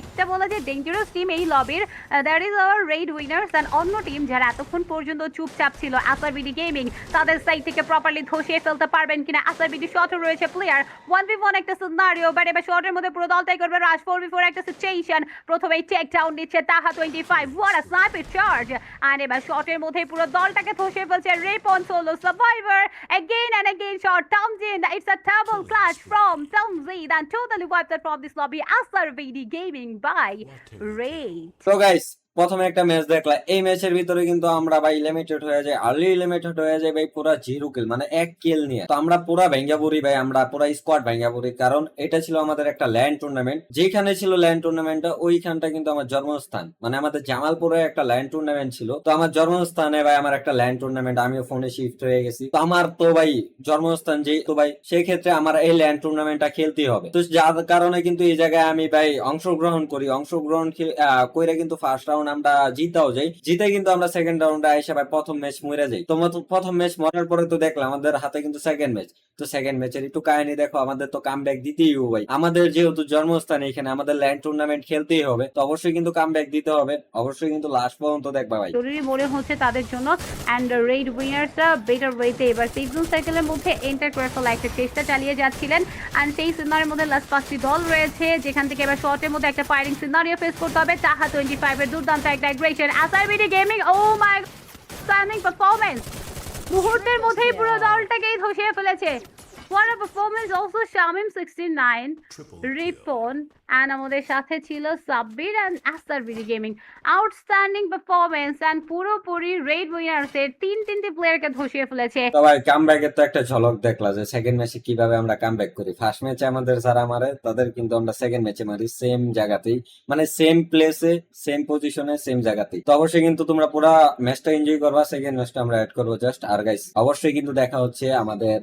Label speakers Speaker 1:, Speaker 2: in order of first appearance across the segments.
Speaker 1: একটা বলা যে ডেঞ্জারাস টিম এই লবির that is our red winners and অন্য টিম যারা এতক্ষণ পর্যন্ত চুপচাপ ছিল আসারবিডি গেমিং তাদের সাইড থেকে প্রপারলি ধসিয়ে ফেলতে পারবেন কিনা? আসারবিডি শটও রয়েছে প্লেয়ার ওয়ান বি ওয়ান একটা সিনারিও বাট এবার শটের মধ্যে পুরো দলটাই করবে রাশ ফোর বি ফোর একটা সিচুয়েশন প্রথমে টেক ডাউন নিচ্ছে তাহা twenty five one a sniper charge আর এবার শটের মধ্যে পুরো দলটাকে ধসিয়ে ফেলছে Ripon solo survivor again and again shot, Tamjin, it's a double clash from Tamjin and totally wiped out from this lobby Asarvedi gaming by Ray.
Speaker 2: So guys, প্রথমে একটা match দেখলাম এই ম্যাচের ভিতরে কিন্তু আমরা ভাই লিমিটেড হয়ে যায় আর্লি লিমিটেড হয়ে যায় ভাই পুরা জিরো কিল মানে এক কিল নিয়ে। তো আমরা পুরা ভেঙ্গা পড়ি ভাই, আমরা পুরা স্কোয়াড ভেঙ্গা পড়ি, কারণ এটা ছিল আমাদের একটা ল্যান্ড টুর্নামেন্ট যেখানে ছিল ল্যান্ড টুর্নামেন্টটা ওইখানটা কিন্তু আমার জন্মস্থান। মানে আমাদের জামালপুরে একটা ল্যান্ড টুর্নামেন্ট ছিল। তো আমার জন্মস্থানে ভাই আমার একটা ল্যান্ড টুর্নামেন্ট আমিও ফোনে শিফট হয়ে গেছি। তো আমার তো ভাই জন্মস্থান যে তো ভাই সেই ক্ষেত্রে আমার এই ল্যান্ড টুর্নামেন্টটা খেলতেই হবে। তো যার কারণে কিন্তু এই জায়গায় আমি ভাই অংশগ্রহণ করি। অংশগ্রহণ কইরা কিন্তু ফার্স্ট রাউন্ড আমরা জিতাও যাই। জিতে কিন্তু আমরা সেকেন্ড রাউন্ডে এসে ভাই প্রথম ম্যাচ মরে যাই। তো প্রথম ম্যাচ মরার পরে তো দেখলাম আমাদের হাতে কিন্তু সেকেন্ড ম্যাচ তো সেকেন্ড ম্যাচের একটু কাহিনী দেখো, আমাদের তো কাম ব্যাক দিতেই হবে আমাদের যেহেতু জন্মস্থান এখানে, আমাদের ল্যান্ড টুর্নামেন্ট খেলতেই হবে। তো অবশ্যই কিন্তু কাম ব্যাক দিতে হবে। অবশ্যই কিন্তু লাস্ট পর্যন্ত দেখবা ভাই।
Speaker 1: জরুরি মনে হচ্ছে তাদের জন্য অ্যান্ড রেড উইনার্সরা বেটার ওয়েতে এবার সিজন সাইকেলের মধ্যে এন্টার করে ফেলা একটা চেষ্টা চালিয়ে যাচ্ছিলেন। অ্যান্ড সেই সিনারের মধ্যে লাস্ট পাঁচটি দল রয়েছে। যেখান থেকে এবার শর্টের মধ্যে একটা ফায়ারিং সিনারিও ফেস করতে হবে। তাহা টোয়েন্টি ফাইভের দুর্দান্ত একটা aggression SRBD gaming oh my stunning performance মুহূর্তের মধ্যেই পুরো দলটাকেই ধসিয়ে ফেলেছে। What a performance also Shamim 69 Ripon আমাদের সাথে ছিল সাব্বির আসারবিডি গেমিং। আউটস্ট্যান্ডিং পুরোপুরি রেড তিন তিনটি প্লেয়ারকে ধসিয়ে ফেলেছে।
Speaker 2: ভাই তো একটা ঝলক দেখলা যে সেকেন্ড ম্যাচে কীভাবে আমরা কাম ব্যাক করি ফার্স্ট ম্যাচে আমাদের যারা মারে, তাদের কিন্তু আমরা সেকেন্ড ম্যাচে মারি সেম জায়গাতেই। মানে সেম প্লেসে সেম পজিশনে সেম জায়গাতেই। তো অবশ্যই কিন্তু তোমরা পুরা ম্যাচটা এনজয় করবা সেকেন্ড ম্যাচটা আমরা অ্যাড করব জাস্ট আর গাইস অবশ্যই কিন্তু দেখা হচ্ছে আমাদের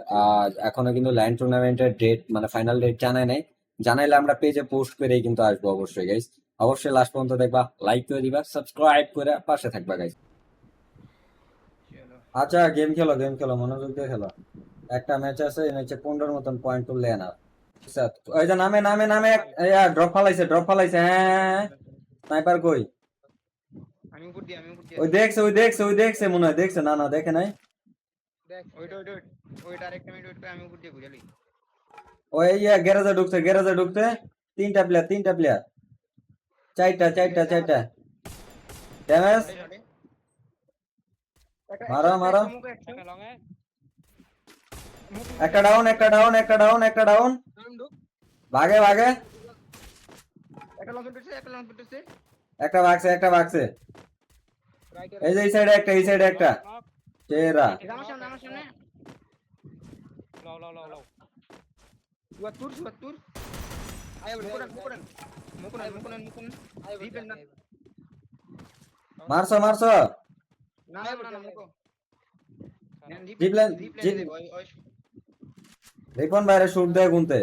Speaker 2: এখনও কিন্তু ল্যান্ড টুর্নামেন্টের ডেট মানে ফাইনাল ডেট জানাই নাই। জানাইলে আমরা পেজে পোস্ট করেই কিন্তু আসব অবশ্যই গাইস অবশ্যই লাস্ট পর্যন্ত দেখবা লাইক করে দিবা সাবস্ক্রাইব করে পাশে থাকবা গাইস আচ্ছা গেম খেলো গেম খেলো মনোযোগ দিয়ে খেলো। একটা ম্যাচ আছে এই ম্যাচে পনেরোর মতন পয়েন্ট তুললে না ওই যে নামে নামে নামে ড্রপ ফালাইছে ড্রপ ফালাইছে হ্যাঁ। স্নাইপার কই? ওই দেখছে ওই দেখছে ওই দেখছে মনে হয় দেখছে না না দেখে নাই।
Speaker 3: দেখ ওইটা ওইটা ওইটা, ওইটা আরেকটা মিনিট ওয়েট আমি উপর দিয়ে ঘুরালি
Speaker 2: ওই ইয়া গ্যারেজে ঢুকছে গ্যারেজে ঢুকছে তিনটা প্লেয়ার তিনটা প্লেয়ার চারটা চারটা চারটা ড্যামেজ মারো, মারো। একটা ডাউন একটা ডাউন একটা ডাউন একটা ডাউন ভাগে ভাগে
Speaker 3: একটা লঞ্চ উঠেছে একটা লঞ্চ উঠেছে
Speaker 2: একটা ভাগছে একটা ভাগছে এই যে এই সাইডে একটা এই সাইডে একটা। চেরা।
Speaker 3: আমার সামনে আমার সামনে চুয়াত্তর চুয়াত্তর মুকুরান মুকুরান
Speaker 2: মারছো মারছো রিপন বাইরে শুট দেয় গুনতে।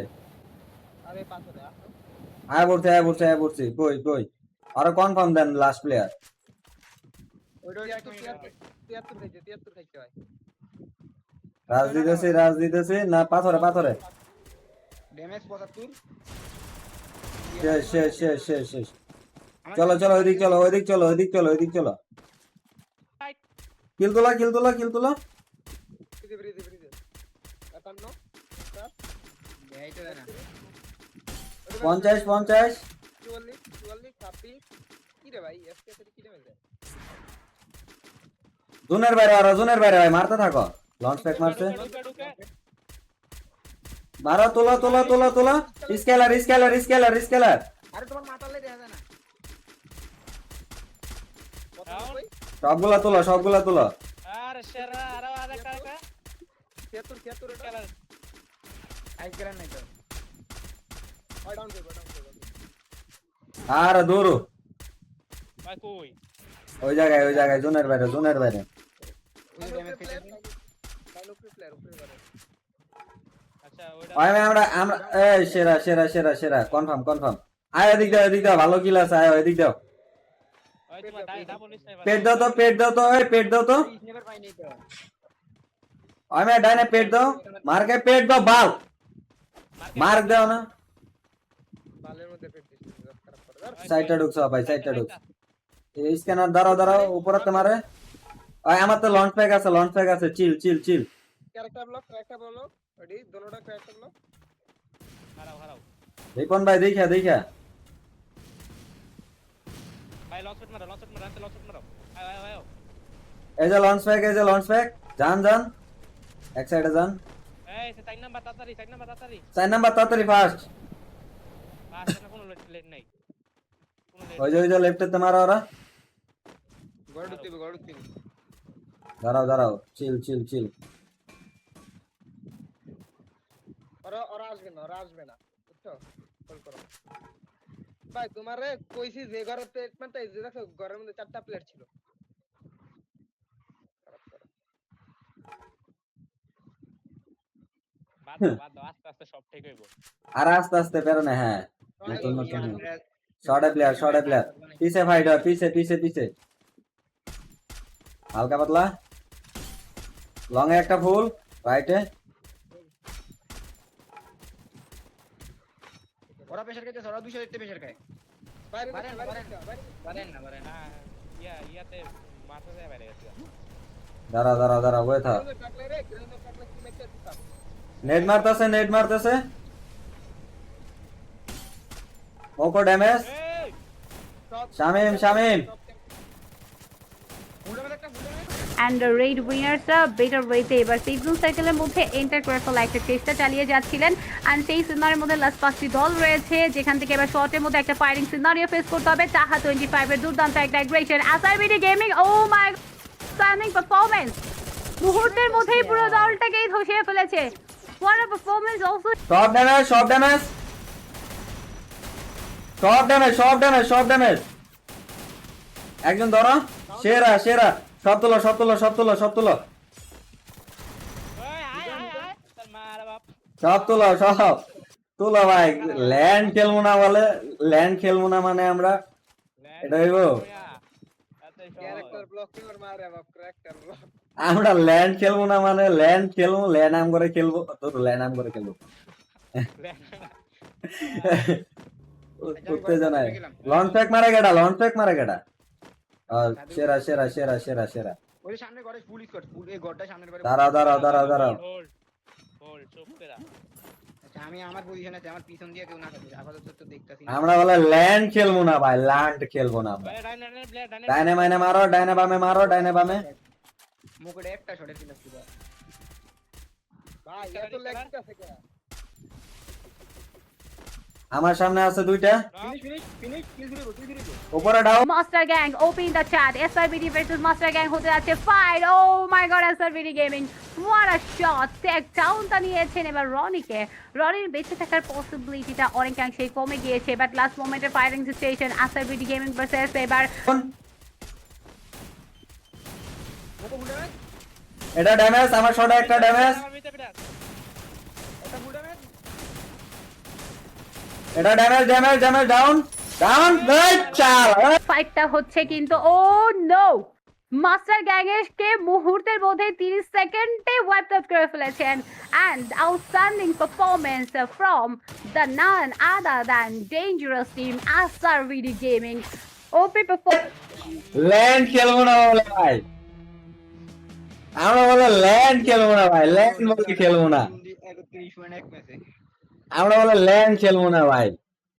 Speaker 2: আয় পড়ছে আয় পড়ছে আয় পড়ছি। কই কই? আরও কনফার্ম দেন লাস্ট প্লেয়ার রাজ দিতেছি রাজ দিতেছি। না পাথরে পাথরে।
Speaker 3: ড্যামেজ পঁচাত্তর।
Speaker 2: শেষ শেষ শেষ শেষ শেষ। চলো চলো ওইদিক চলো ওইদিক চলো ওইদিক চলো ওইদিক চলো। কিল তোলা কিল তোলা কিল তোলা। পঞ্চাশ পঞ্চাশ।
Speaker 4: চুয়াল্লিশ চুয়াল্লিশ ছাব্বিশ। কি রে ভাই কি
Speaker 2: জুনের বাইরে আরও জুনের বাইরে ভাই মারতে থাকো। লঞ্চ প্যাক মারছে। মারো তোলা তোলা তোলা তোলা। স্কেলার স্কেলার স্কেলার স্কেলার
Speaker 3: আরে তোমার মাথালে দেখা যায় না?
Speaker 2: সবগুলা তোলা সবগুলা তোলা।
Speaker 5: আর সেরা আরও আরেকটা আরেকটা
Speaker 4: তিয়াত্তর তিয়াত্তর এটা।
Speaker 5: খেলার
Speaker 3: আইস করেন নাই তো।
Speaker 4: হয় ডাউন করব ডাউন করব।
Speaker 2: আর দৌড়ো।
Speaker 5: ভাই কই?
Speaker 2: ওই জায়গায় ওই জায়গায় জুনের বাইরে জুনের বাইরে।
Speaker 3: ওই ড্যামেজ খেয়েছে
Speaker 4: লাইন উপরে প্লেয়ার উপরে পারে
Speaker 5: আচ্ছা ওইটা
Speaker 2: ওই আমি আমরা আমরা এই সেরা সেরা সেরা সেরা। কনফার্ম কনফার্ম আয় এদিক দাও এদিক দাও ভালো কিল আছে আয় এদিক দাও। পেট দাও তো পেট দাও তো পেট দাও তো। আমি ডাইনে পেট দাও। মার্কে পেট দাও বাল। মার্ক দাও না। সাইডটা ঢুকছো ভাই সাইডটা ঢুক। এই স্ক্যানার দাঁড়াও দাঁড়াও উপরে তোমারে আমার তো লঞ্চ প্যাক আছে লঞ্চ প্যাক আছে। Chill chill chill
Speaker 4: character block character block ready দোনোটা ক্যারেক্টার ব্লক
Speaker 5: হারাও হারাও
Speaker 2: রিপন ভাই দেখা দেখা
Speaker 5: ভাই লঞ্চ পেট মারো লঞ্চ পেট মারো লঞ্চ পেট মারো আয় আয় আয়
Speaker 2: এই যে লঞ্চ প্যাক এই যে লঞ্চ প্যাক যান যান এক সাইডে যান
Speaker 5: এই সে চার নাম্বার তাড়াতাড়ি চার নাম্বার তাড়াতাড়ি
Speaker 2: চার নাম্বার তাড়াতাড়ি ফার্স্ট
Speaker 5: বাস না কোনো লেট নাই কোনো লেট
Speaker 2: ওই যে ওই যে লেফটে তোমার ওরা
Speaker 4: গড় ঢুকতে গড় ঢুকতে
Speaker 2: দাঁড়াও দাঁড়াও চিল চিল চিল
Speaker 4: ওরা ওরা আসবে না ওরা আসবে না বুঝছ? কল করো। ভাই তোমারে কইছি যে ঘরের ট্রিটমেন্টটা যে দেখো ঘরের মধ্যে চারটা প্লেট ছিল। খারাপ করো।
Speaker 5: বাদ দাও বাদ দাও আস্তে আস্তে সব ঠিক হইব।
Speaker 2: আর আস্তে আস্তে বেরো না হ্যাঁ। নতুন নতুন। শর্টে প্লেয়ার শর্টে প্লেয়ার পিছে ফাইট হয় পিছে পিছে পিছে। হালকা পাতলা। লং একটা ফুল রাইটে
Speaker 3: ওরা প্রেশার খাইতেছে ওরা দুইশো দেখতে প্রেশার খায়
Speaker 4: বাইরে বাইরে। বাইরে
Speaker 3: না বাইরে
Speaker 5: না ইয়া ইয়াতে মাথা যায় বাইরে গেছে
Speaker 2: দাঁড়া দাঁড়া দাঁড়া ওয়ে
Speaker 4: দিতাম
Speaker 2: নেট মারতেছে নেট মারতেছে মোকো damage Shamim Shamim
Speaker 3: full damage একটা ফুল ড্যামেজ
Speaker 1: অ্যান্ড রেড উইনার্সরা বেটার ওয়েতে এবার সেফ জোন সার্কেলের মধ্যে এন্টার করে ফেলা একটা চেষ্টা চালিয়ে যাচ্ছিলেন। অ্যান্ড সেই সিনারির মধ্যে লাস্ট পাঁচটি দল রয়েছে, যেখান থেকে এবার শর্টের মধ্যে একটা ফায়ারিং সিনারিও ফেস করতে হবে। তাহা টোয়েন্টি ফাইভের দুর্দান্ত একটা aggression SRBD gaming oh my standing performance মুহূর্তের মধ্যেই পুরো দলটাকেই ধসিয়ে ফেলেছে। What a performance also
Speaker 2: সব ড্যামেজ সব ড্যামেজ সব ড্যামেজ সব ড্যামেজ সব ড্যামেজ একজন ধরো, সেরা সেরা। সব তুলো সব তুলো সব তুলো সব তুলো সব সব ভাই ল্যান্ড খেলব না বলে ল্যান্ড খেলব না মানে আমরা। এটা হইবো? আমরা ল্যান্ড খেলব না মানে ল্যান্ড খেলব ল্যান্ড আম করে খেলব। তোর ল্যান্ড আম করে খেলব। উত্তেজনায় লঞ্চ প্যাক মারে গেটা লঞ্চ প্যাক মারে গেটা সেরা সেরা সেরা সেরা সেরা।
Speaker 3: ওই যে সামনে ঘরে ফুল স্কট ফুল এই ঘরটা সামনের ঘরে
Speaker 2: দাঁড়াও দাঁড়াও দাঁড়াও দাঁড়াও।
Speaker 5: হোল্ড হোল্ড চুপ করে
Speaker 3: আচ্ছা আমি আমার পজিশনে আছি আমার পিছন দিয়ে কেউ না থাকে আপাতত তো দেখতাছি
Speaker 2: আমরা বলে ল্যান্ড খেলব না ভাই ল্যান্ড খেলব না
Speaker 5: ভাই ডাইনে
Speaker 2: মাইনে মারো ডাইনে বামে মারো ডাইনে বামে।
Speaker 3: মুকুটে একটা শটে ছিল
Speaker 4: ভাই এত লেগ আছে কেন?
Speaker 2: আমার সামনে আছে দুইটা।
Speaker 3: ফিনিশ ফিনিশ ফিনিশ কিল ফিরিবো কিল ফিরিবো
Speaker 2: উপরে down
Speaker 1: Master Gang open the chat. SRBD versus Master Gang হতে যাচ্ছে fight oh my god SRBD gaming what a shot. Take ডাউনটা নিয়েছেন এবার রনিকে। রনির বেঁচে থাকার পসিবিলিটিটা অনেকাংশেই কমে গিয়েছে but last মোমেন্টের firing situation SRBD gaming versus এবার
Speaker 2: এটা ড্যামেজ আমার শটে একটা ড্যামেজ
Speaker 5: আমার ভিতরে প্লেয়ার
Speaker 3: একটা ফুল ড্যামেজ
Speaker 2: এটা damage damage damage down down চাল
Speaker 1: ফাইটটা হচ্ছে কিন্তু ও নো মাস্টার গ্যাংয়ের কে মুহূর্তের মধ্যে তিরিশ সেকেন্ডে ওয়াইপ আউট করে ফেলেছেন। And outstanding performance from the none other than dangerous team SRBD gaming OP
Speaker 2: land খেলব না ভাই। আমরা বলে ল্যান্ড খেলব না ভাই ল্যান্ড বলে খেলব না।
Speaker 3: একত্রিশ পয়েন্ট এক ম্যাচে
Speaker 2: আমরা